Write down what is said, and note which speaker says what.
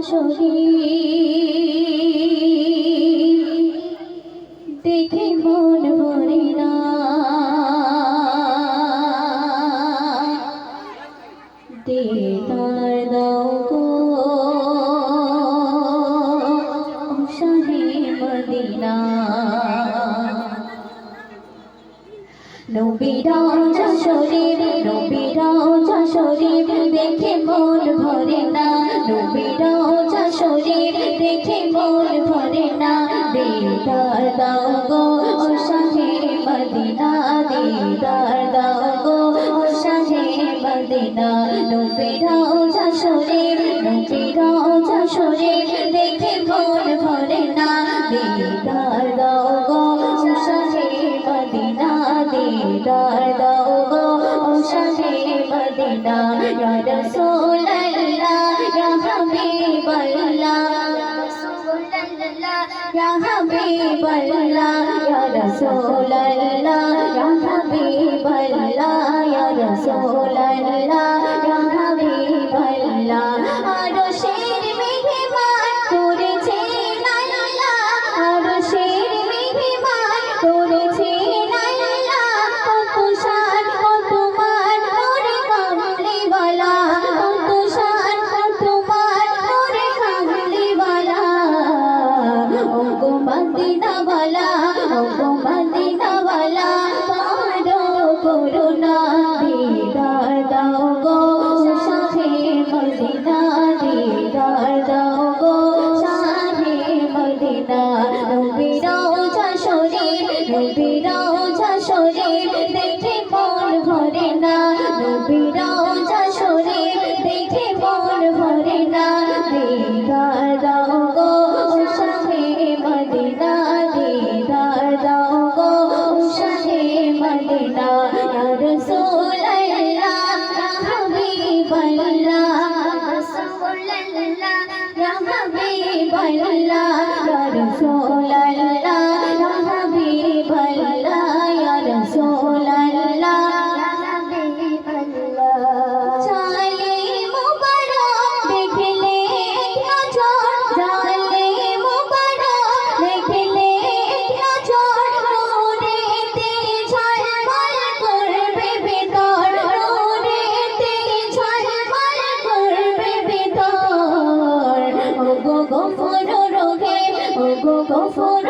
Speaker 1: যশোরী দেখে মন ভরে না। দিদার দাও গো। শাহে মদিনা। নবীরাও দেখে মন ভরে না। দিদার দাও গো, ও শাহে মদিনা। দিদার দাও গো, ও শাহে মদিনা। নবীরাও যশোরের নবীরাও যশোরের দেখে মন ভরে না। দিদার দাও গো, ও শাহে মদিনা। দিদার দাও গো, ও শাহে মদিনা। ইয়া রাসূলুল্লাহ, ইয়া ইয়া Ya Habib Allah, Ya Rasul Allah, Ya Habib হাবিবাল্লাহ ও মদিনা ইয়া রাসূলুল্লাহ ইয়া হাবিবাল্লাহ রাসূলুল্লাহ ইয়া হাবিবাল্লাহ। ইয়া গফুর